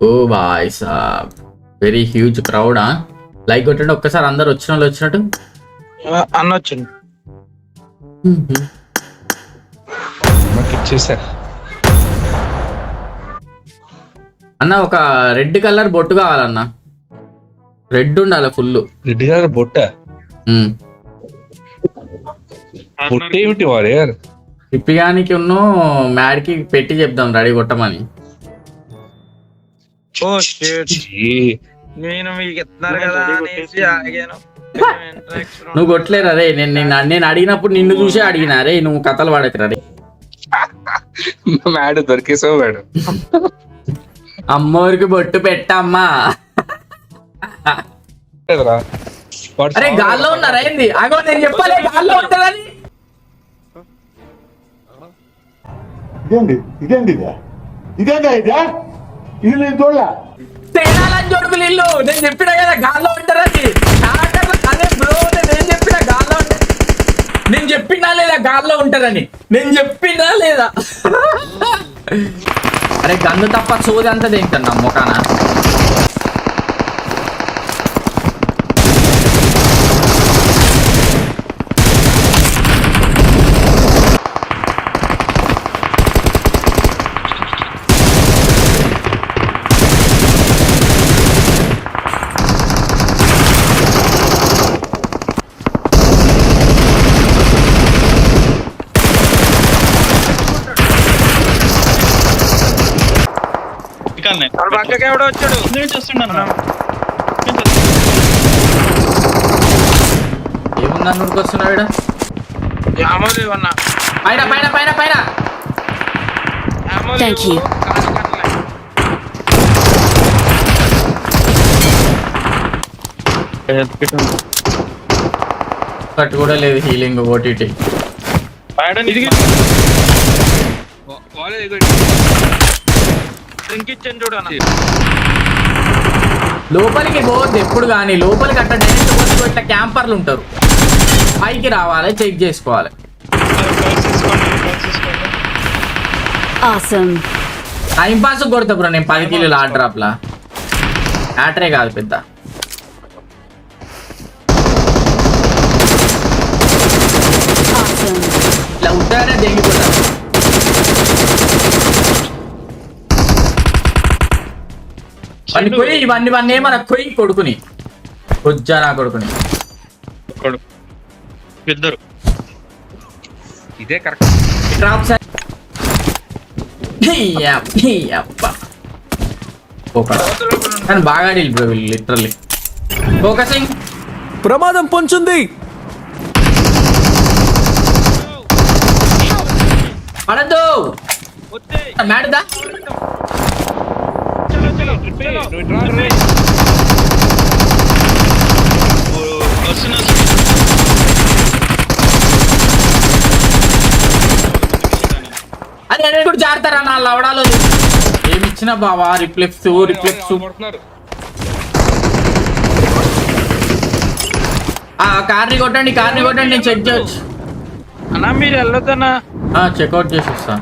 ఓ boy సాబ్. Very huge క్రౌడా like కొట్టండి ఒక్కసారి అందరు వచ్చిన వాళ్ళు వచ్చినట్టు. ఆ, అన్న వచ్చింది అన్న ఒక రెడ్ కలర్ బొట్టు కావాలన్న. రెడ్ ఉండాలి ఫుల్ రెడ్డి గారు బొట్ట? బొట్ట ఏమిటి వారియర్ ఇప్పిగానికి ఉన్ను మ్యాడ్కి పెట్టి చెప్దాం రెడీ కొట్టమని. ఓ షేట్. నేను మీకు ఇస్తున్నారు కదా అనేసి ఆగాను. నువ్వు కొట్టలేరు అరే నేను నేను నేను అడిగినప్పుడు నిన్ను చూసే అడిగినా. రే నువ్వు కథలు పడకరా రే. మ్యాడ్ దొరికేసావు మేడం అమ్మోరికి బొట్టు పెట్టమ్మా. అరే గాల్లో ఉన్నారా ఏంది? అగో నేను చెప్పాలి గాల్లో ఉంటారని ఇదేంటి? ఇదేంటి ఇదే? ఇదేంటా ఇదే? ఇది నేను చూడలే. తేడాలని ఇల్లు నేను చెప్పిన కదా గాల్లో ఉంటారని అదే? బ్రో నేను చెప్పిన గాల్లో ఉంటా. నేను చెప్పినా లేదా గాల్లో ఉంటారని? నేను చెప్పినా లేదా? అరే గన్ను తప్ప సోది అంతా తింటాను నా మొకాన వాడు పక్కకి ఎవడో వచ్చాడు. ఏముంది అన్నుడికి వస్తున్నాడు యామోలు అన్న పైన పైన పైన పైన. Thank you. కట్టు కూడా లేదు హీలింగ్ ఓటీటీ ఇది డ్రింక్ ఇచ్చాను చూడు అన్న. లోపలికి పోవద్దు ఎప్పుడు కానీ. లోపలికి అట్లా డైరెక్ట్ పోతే ఇట్లా క్యాంపర్లు ఉంటారు. పైకి రావాలి చెక్ చేసుకోవాలి. టైం పాస్ కొడతా బ్రో నేను పది కిలోలు ఆ డ్రాప్ లా. ఆటరే కాదు పెద్ద. వన్ని కొయ్యి ఇవన్నీ ఇవన్నీ మన కొయ్యి కొడుకుని. కొజ్జా నా కొడుకుని. ఇద్దరు. ఇదే కరెక్ట్. డ్రాప్ సార్ కానీ బాగా ఆడిల్లు బ్రో వీళ్ళు లిటరల్లీ. ఫోకసింగ్ ప్రమాదం పొంచుంది. పడద్దు. మ్యాడ్దా అది కూడా జారుతారా నా లవడాలో ఏమి ఇచ్చినా బావా రిఫ్లెక్స్ రిఫ్లెక్స్ ఆ కార్ని కొట్టండి కార్ని కొట్టండి నేను చెక్ చేయొచ్చు. అన్న మీరు వెళ్ళొద్దన్నా. చెక్అవుట్ చేసి వస్తా.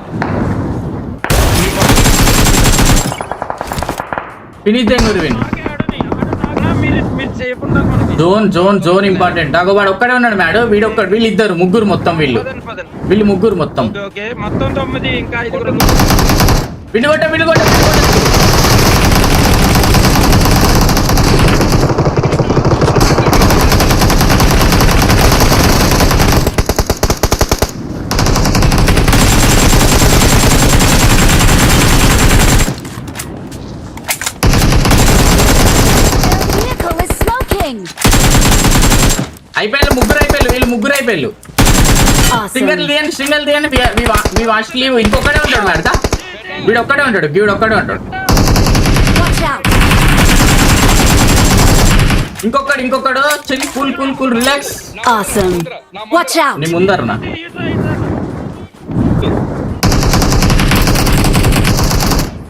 జోన్ జోన్ జోన్ ఇంపార్టెంట్ అగో వాడు ఒక్కడే ఉన్నాడు మేడం. వీడు ఒక్కడు వీళ్ళు ఇద్దరు ముగ్గురు మొత్తం వీళ్ళు. వీళ్ళు ముగ్గురు మొత్తం. వీళ్ళు కొట్ట వీళ్ళు కొట్ట. అయిపోయారు సింగల్. తీయండి సింగల్ తీయండి మీ వాష్ లీవ్ ఇంకొకడే ఉంటాడు మేడదా వీడు ఒక్కడే ఉంటాడు వీడు ఒక్కడే ఉంటాడు. ఇంకొకడు ఇంకొకడు చెల్లి cool cool cool relax. Watch out. నీ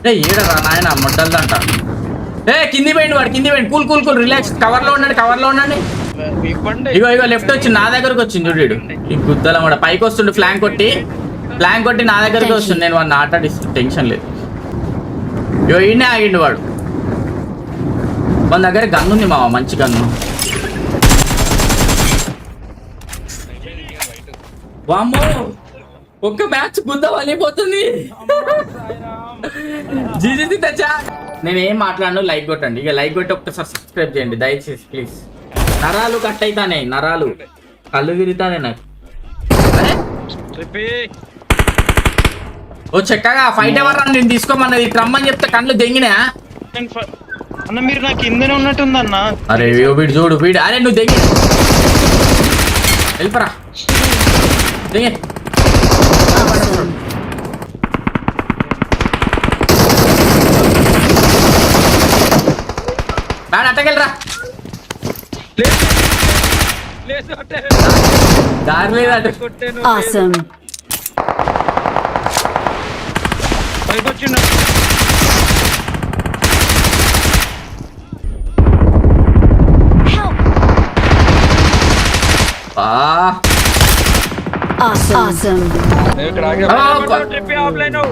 ఏ ఏడరా నాయన మొట్టల్దంట ఏ కింది పోయింది వాడు కింది పోయింది కూల్ కూల్ కూల్ రిలాక్స్ కవర్లో ఉండండి కవర్లో ఉండండి ఇగో ఇగో లెఫ్ట్ వచ్చి నా దగ్గరకు వచ్చింది చూడు. ఈ గుద్దల మన పైకి వస్తుండు ఫ్లాంక్ కొట్టి. ఫ్లాంక్ కొట్టి నా దగ్గరకు వస్తుంది నేను వాడిని ఆటాడిస్తాను టెన్షన్ లేదు. ఇగో ఈయనే ఆగిండు వాడు. మన దగ్గర గన్ ఉంది మామ మంచి గన్ను వామ్మో ఒక్క మ్యాచ్ గుద్ద వలిపోతుంది జీజీ తెచ్చా నేనేం మాట్లాడను లైక్ కొట్టండి. ఇక లైక్ కొట్టి ఒక్కసారి సబ్స్క్రైబ్ చేయండి. దయచేసి ప్లీజ్ నరాలు కట్ అవుతానే నరాలు. కళ్ళు తిరుగుతానే నాకు. ఓ చెక్కగా ఫైట్ ఎవరు నేను తీసుకోమన్నది. రమ్మని చెప్తే కళ్ళు దెంగినా? అన్న మీరు నాకు కిందనే ఉన్నట్టుందన్న. అరే వీడు చూడు వీడు. అరే నువ్వు దెంగి. వెళ్ళిపరా. దెంగి. బ్యాడ్ అట్టకెళ్ళరా Awesome. Help. Ah. Awesome. Awesome. एक हाँ, ट्राई कर। आप ट्रिप पे ऑफलाइन हो।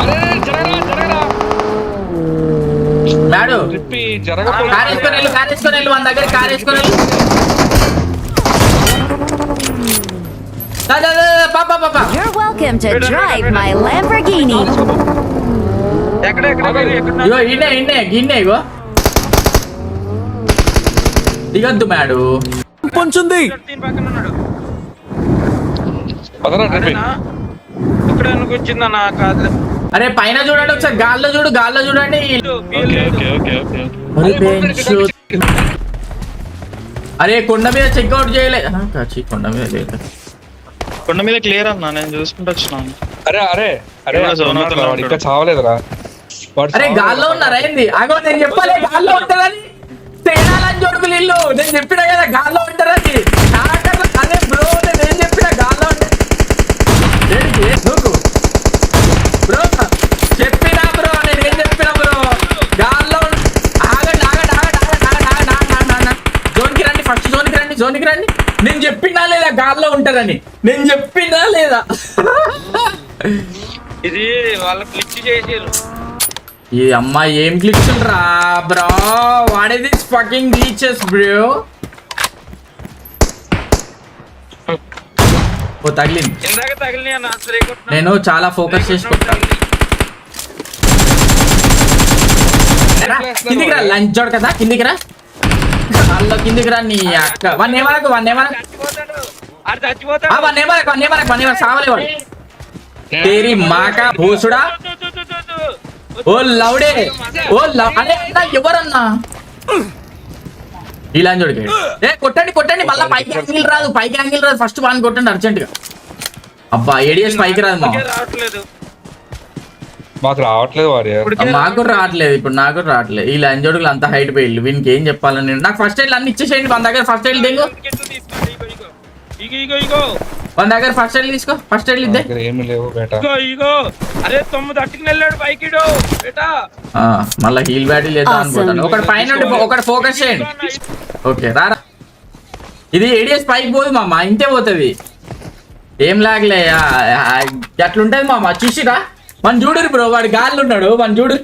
अरे चलेगा चलेगा। జరగకపోతే కార్ వేసుకొని వెళ్ళు కార్ వేసుకొని వెళ్ళు మన దగ్గర కార్ వేసుకొని వెళ్ళు. దా, దా, దా, దా, పా, పా, పా, పా. You're welcome to drive my Lamborghini. ఎక్కడ ఎక్కడ ఎక్కడ? ఇగో ఇన్నే ఇన్నే గిన్నే ఇగో. దిగద్దు మేడు. పొంచుంది. దీని పక్కన ఉన్నాడు. పదరా ట్రిప్పి అదేనా ఇక్కడ ఎందుకు వచ్చిందన్న కాదు? అరే పైన చూడండి ఒకసారి గాల్లో చూడు గాల్లో చూడండి. Okay okay okay okay. అరే, కొండ మీద చెక్అవుట్ చేయలే. ఆ, కాచి కొండ మీద లేదు కొండ మీద క్లియర్ అన్న నేను చూసుకుంటూ వచ్చినాను. అరే అరే అరే ఇంకా చావలేదురా. అరే. గాల్లో ఉన్నారా ఏంది? అగో నేను చెప్పలే గాల్లో ఉంటారని తేడాలని చూడుకులు ఇల్లు నేను చెప్పిన కదా గాల్లో ఉంటారని ఉంటారని నేను చెప్పినా లేదా? ఇది వాళ్ళ క్లిక్ చేసారు. ఈ అమ్మాయి ఏం గ్లిచ్ రా bro? What is this fucking glitches bro ఓ తగిలింది. ఇందాక తగిలి అన్న నేను చాలా ఫోకస్ చేసి కిందికి రా లంచ్ కదా కిందికి రా. అల్లో కిందికి రా నీ అక్క. వన్ ఏమనకు వన్ ఏమనకు ఆ, చచ్చిపోతాడు తేరి మాక భూసుడా. ఓ లౌడే ఓ లవ్ అరే అన్నా ఎవరన్నా? ఇలా చూడకి ఏ కొట్టండి కొట్టండి మళ్ళీ పైకి యాంగిల్ రాదు పైకి యాంగిల్ రాదు. ఫస్ట్ వాన్ కొట్టండి అర్జెంట్గా. అబ్బా ఏడిఎస్ పైకి రాదు మా ఇంకే రావట్లేదు. మాకు రావట్లేదు మాకు కూడా రావట్లేదు ఇప్పుడు నాకు కూడా రావట్లేదు ఈ లంజోడుగులు అంత హైట్ పోయిల్లు వీనికి ఏం చెప్పాలని నేను నాకు ఫస్ట్ ఎయిడ్ అన్ని ఇచ్చేసేయండి మన దగ్గర. ఫస్ట్ ఎయిడ్ దిగు ఇగో, ఇగో. ఇగో. ఇగో ఇగో మన దగ్గర ఫస్ట్ ఎయిడ్ తీసుకో ఫస్ట్ ఎయిడ్ ఇద్దే. ఏమీ లేవు బేట. ఇగో ఇగో. అరే తొమ్మిది అట్టుకుని వెళ్ళాడు బైకిడు బేటా. ఆ, మళ్ళా హీల్ బ్యాటిల్ చేద్దాం అనుకుంటాను. ఒకటి పైన ఒకటి ఫోకస్ చేయండి. ఓకే రారా. ఇది ఏడిఎస్ పైకి పోదు మామ ఇంతే పోతుంది. ఏం లాగలే అట్లుంటది మామ. చూసిరా? మన చూడురు బ్రో వాడు గాల్లో ఉన్నాడు. మన చూడు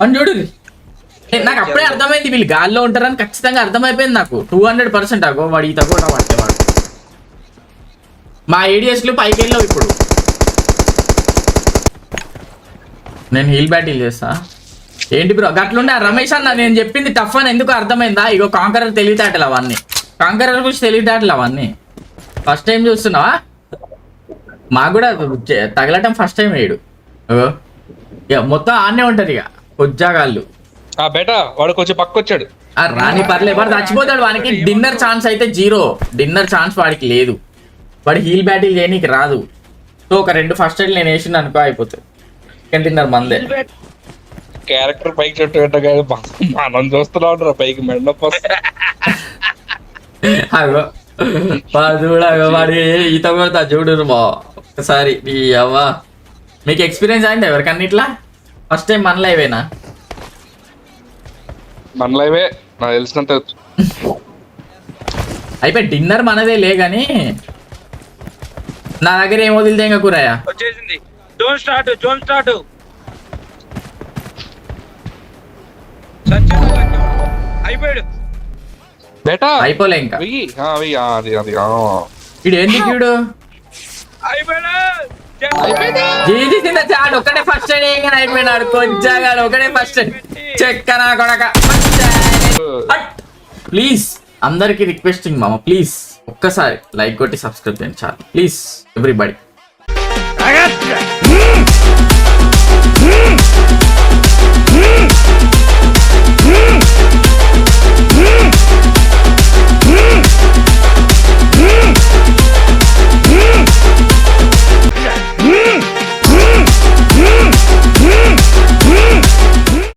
మన చూడురు ఏ, నాకు అప్పుడే అర్థమైంది వీళ్ళు గాల్లో ఉంటారని ఖచ్చితంగా అర్థమైపోయింది నాకు. టూ హండ్రెడ్ పర్సెంట్ అగో వాడు ఈత కూడా పట్టేవాడు మా ఏడిఎస్లు పైకి వెళ్ళావు ఇప్పుడు. నేను హీల్ బ్యాటిల్ చేస్తా. ఏంటి బ్రో గట్లుండే. రమేష్ అన్న నేను చెప్పింది టఫ్ అని ఎందుకు అర్థమైందా? ఇగో కాంకరర్ తెలివితేటలు అవన్నీ. కాంకరర్ గురించి తెలివితేటలు అవన్నీ. ఫస్ట్ టైం చూస్తున్నావా? మాకు కూడా తగలటం ఫస్ట్ టైం వేయడు ఇగో. ఇక మొత్తం ఆడనే ఉంటది ఇక బేట వాడు కొంచెం పక్క వచ్చాడు ఆ రాని పర్లే వాడు చచ్చిపోతాడు వానికి. డిన్నర్ ఛాన్స్ అయితే జీరో. డిన్నర్ ఛాన్స్ వాడికి లేదు. వాడు హీల్ బ్యాటిల్ చేయనీకి రాదు. సో ఒక రెండు ఫస్ట్ ఎయిడ్ నేను వేసిన అనుకో అయిపోతుంది. చికెన్ డిన్నర్ మందే. క్యారెక్టర్ పైకి చుట్టూ పెట్టగా మనం చూస్తున్నా ఉంటారు పైకి మెండప్ అగో వాడు చూడగో వాడి ఈత కొడతా చూడు బా ఒకసారి నీ అవ్వ. మీకు ఎక్స్పీరియన్స్ అయింది ఎవరికన్నా ఇట్లా? ఫస్ట్ టైం మన లైవేనా మనలైవే నాకు తెలిసినంత అయిపోయి డిన్నర్ మనదే లే కానీ నా దగ్గర ఏం వదిలితే ఇంకా కూరయా వచ్చేసింది. Zone start zone start Sachin అయిపోయాడు. బేటా అయిపోలే ఇంకా. వెయ్యి. ఆ, వెయ్యి ఆ, అది అది ఆ. ఇడు అయిపోయాడు. జీజీ తిన్న చాడు ఒకటే ఫస్ట్ ఎయిడ్ అయిపోయినాడు. కొంచెం ఒకటే ఫస్ట్ చెక్కన కొడక. ప్లీజ్ అందరికి రిక్వెస్టింగ్ మామ. ప్లీజ్ ఒక్కసారి లైక్ కొట్టి సబ్స్క్రైబ్ చేయండి చాలు. Please everybody.